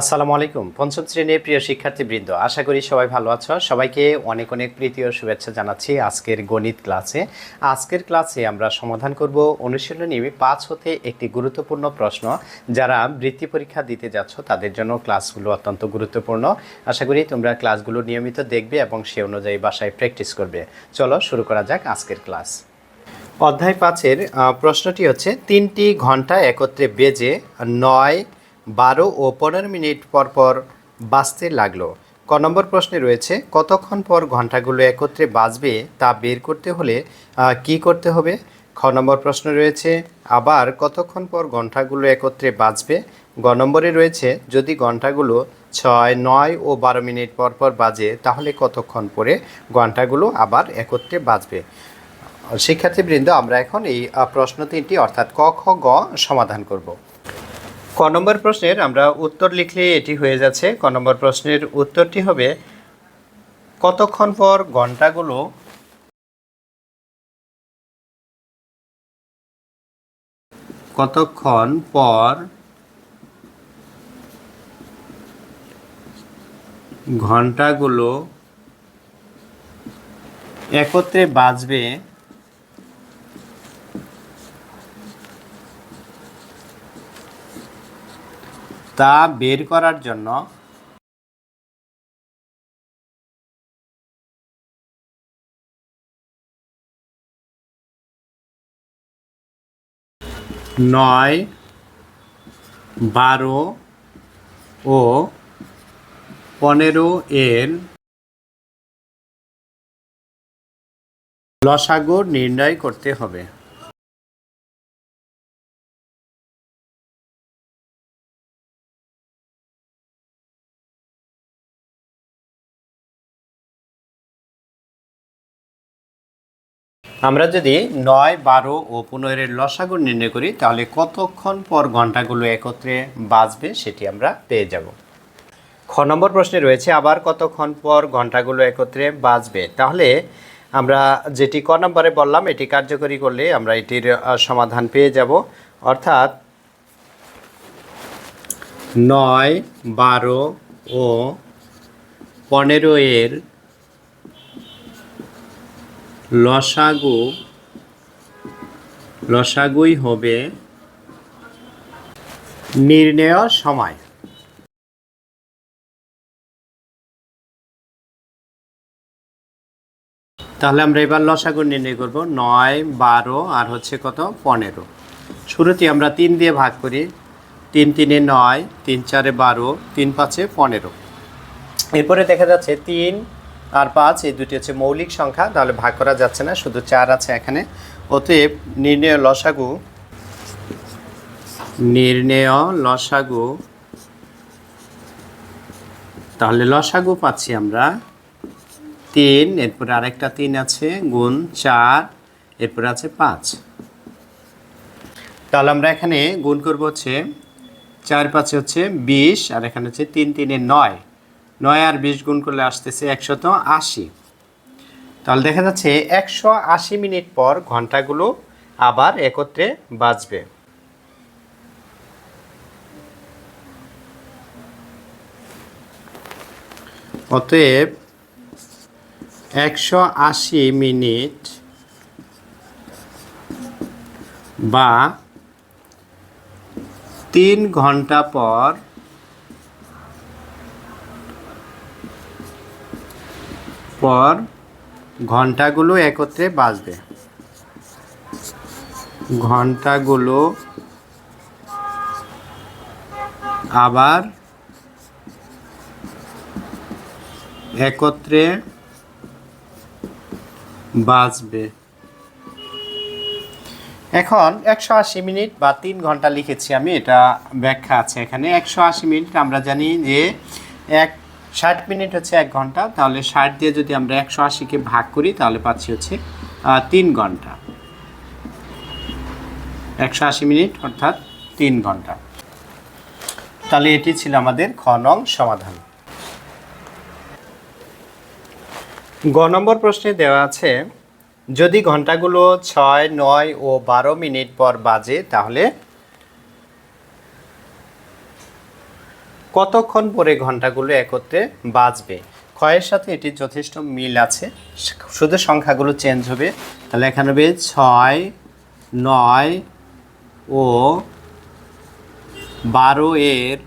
আসসালামু আলাইকুম। পঞ্চম শ্রেণির প্রিয় শিক্ষার্থীবৃন্দ, আশা করি সবাই ভালো আছো। সবাইকে অনেক অনেক প্রীতি ও শুভেচ্ছা জানাচ্ছি আজকের গণিত ক্লাসে। আজকের ক্লাসে আমরা সমাধান করব অনুশীলনী পাঁচ হতে একটি গুরুত্বপূর্ণ প্রশ্ন। যারা বৃত্তি পরীক্ষা দিতে যাচ্ছ, তাদের জন্য ক্লাসগুলো অত্যন্ত গুরুত্বপূর্ণ। আশা করি তোমরা ক্লাসগুলো নিয়মিত দেখবে এবং সে অনুযায়ী বাসায় প্র্যাকটিস করবে। চলো শুরু করা যাক আজকের ক্লাস। অধ্যায় পাঁচের প্রশ্নটি হচ্ছে, তিনটি ঘণ্টা একত্রে বেজে নয় বারো ও পনেরো মিনিট পর পর বাজতে লাগল। ক নম্বর প্রশ্নে রয়েছে, কতক্ষণ পর ঘন্টাগুলো একত্রে বাজবে তা বের করতে হলে কি করতে হবে? খ নম্বর প্রশ্ন রয়েছে, আবার কতক্ষণ পর ঘন্টাগুলো একত্রে বাজবে গ নম্বরে রয়েছে, যদি ঘন্টাগুলো ছয়, নয় ও বারো মিনিট পর পর বাজে, তাহলে কতক্ষণ পরে ঘন্টাগুলো আবার একত্রে বাজবে শিক্ষার্থীবৃন্দ, আমরা এখন এই প্রশ্ন তিনটি, অর্থাৎ ক, খ, গ সমাধান করব। ক নম্বর প্রশ্নের আমরা উত্তর লিখলে এটি হয়ে যাচ্ছে। ক নম্বর প্রশ্নের উত্তরটি হবে, কতক্ষণ পর ঘন্টাগুলো কতক্ষণ পর ঘন্টাগুলো একত্রে বাজবে তা বের করার জন্য নয় বারো ও পনেরো এর লসাগু নির্ণয় করতে হবে। আমরা যদি নয়, বারো ও পনেরোর লসাগু নির্ণয় করি, তাহলে কতক্ষণ পর ঘন্টাগুলো একত্রে বাজবে সেটি আমরা পেয়ে যাব। খ নম্বর প্রশ্নে রয়েছে, আবার কতক্ষণ পর ঘন্টাগুলো একত্রে বাজবে? তাহলে আমরা যেটি ক নম্বরে বললাম, এটি কার্যকরী করলে আমরা এটির সমাধান পেয়ে যাব। অর্থাৎ নয়, বারো ও পনেরো এর লসাগু, লসাগুই হবে নির্ণয় সময়। তাহলে আমরা এবার লসাগু নির্ণয় করব নয়, বারো আর হচ্ছে কত? পনেরো। শুরুতে আমরা তিন দিয়ে ভাগ করি। তিন তিনে নয়, তিন চারে বারো, তিন পাঁচে পনেরো। এরপরে দেখা যাচ্ছে তিন আর পাঁচ, এই দুটি হচ্ছে মৌলিক সংখ্যা তাহলে ভাগ করা যাচ্ছে না, শুধু চার আছে এখানে। অতএব নির্ণয় লসাগু নির্ণয় লসাগু, তাহলে লসাগু পাচ্ছি আমরা তিন, এরপরে আরেকটা তিন আছে, গুণ চার, এরপরে আছে পাঁচ। তাহলে আমরা এখানে গুণ করব হচ্ছে, চার পাঁচে হচ্ছে বিশ, আর এখানে হচ্ছে তিন, তিনে নয়। নয় আর বিশ গুণ করলে আসতেছে একশত আশি। তাহলে দেখা যাচ্ছে একশো আশি মিনিট পর ঘন্টাগুলো আবার একত্রে বাজবে। অতএব একশো আশি মিনিট বা তিন ঘণ্টা পর পর ঘন্টাগুলো একত্রে বাজবে। ঘন্টাগুলো আবার একত্রে বাজবে। এখন একশো আশি মিনিট বা তিন ঘণ্টা লিখেছি আমি, এটা ব্যাখ্যা আছে এখানে। একশো আশি মিনিট আমরা জানি যে এক ষাট মিনিট হচ্ছে এক ঘণ্টা, তাহলে ষাট দিয়ে যদি আমরা একশো আশিকে ভাগ করি, তাহলে পাচ্ছি হচ্ছে তিন ঘণ্টা। একশো আশি মিনিট অর্থাৎ তিন ঘণ্টা। তাহলে এটি ছিল আমাদের খ নং সমাধান। গ নম্বর প্রশ্নে দেওয়া আছে, যদি ঘন্টাগুলো ছয়, নয় ও বারো মিনিট পর বাজে, তাহলে কতক্ষণ পরে ঘন্টাগুলো একত্রে বাজবে? ক্ষয়ের সাথে এটি যথেষ্ট মিল আছে। শুধু সংখ্যাগুলো চেঞ্জ হবে। তাহলে এখানে হবে ছয়, নয় ও বারো এর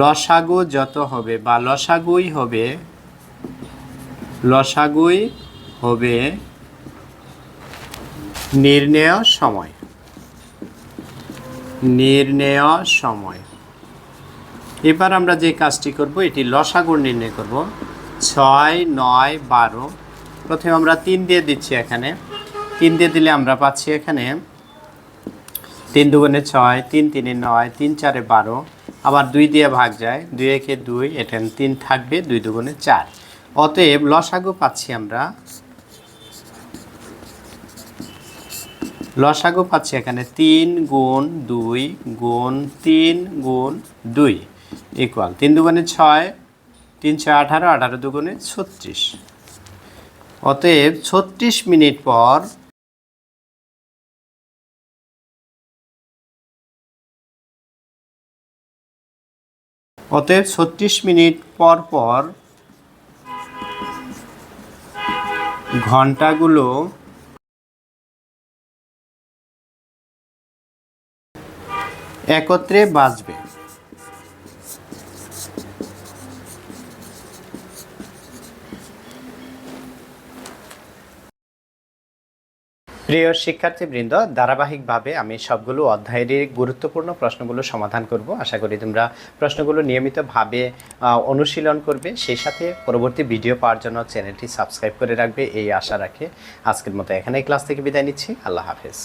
লসাগু যত হবে বা লসাগুই হবে লসাগুই হবে নির্ণেয় সময়। নির্ণেয় সময়। এবার আমরা যে কাজটি করব, এটি লসাগু নির্ণয় করব। ছয়, নয়, বারো। প্রথমে আমরা তিন দিয়ে দিচ্ছি এখানে। তিন দিয়ে দিলে আমরা পাচ্ছি এখানে তিন দুগুণে ছয়, তিন তিনে নয়, তিন চারে বারো। আবার দুই দিয়ে ভাগ যায়। দুই একে দুই, এখানে তিন থাকবে, দুই দুগুণে চার। অতএব লসাগু পাচ্ছি আমরা লসাগু পাচ্ছি এখানে তিন গুণ দুই গুণ তিন গুণ দুই ইকুয়াল তিন দুগুণে ছয়, তিন ছয় আঠারো আঠারো দুগুণে ছত্রিশ। অতএব ছত্রিশ মিনিট পর অতএব ছত্রিশ মিনিট পর পর ঘন্টাগুলো একত্রে বাঁচবে প্রিয় শিক্ষার্থীবৃন্দ, ধারাবাহিকভাবে আমি সবগুলো অধ্যায়েরই গুরুত্বপূর্ণ প্রশ্নগুলো সমাধান করব। আশা করি তোমরা প্রশ্নগুলো নিয়মিতভাবে অনুশীলন করবে। সেই সাথে পরবর্তী ভিডিও পাওয়ার জন্য চ্যানেলটি সাবস্ক্রাইব করে রাখবে, এই আশা রাখে। আজকের মতো এখানেই ক্লাস থেকে বিদায় নিচ্ছি। আল্লাহ হাফেজ।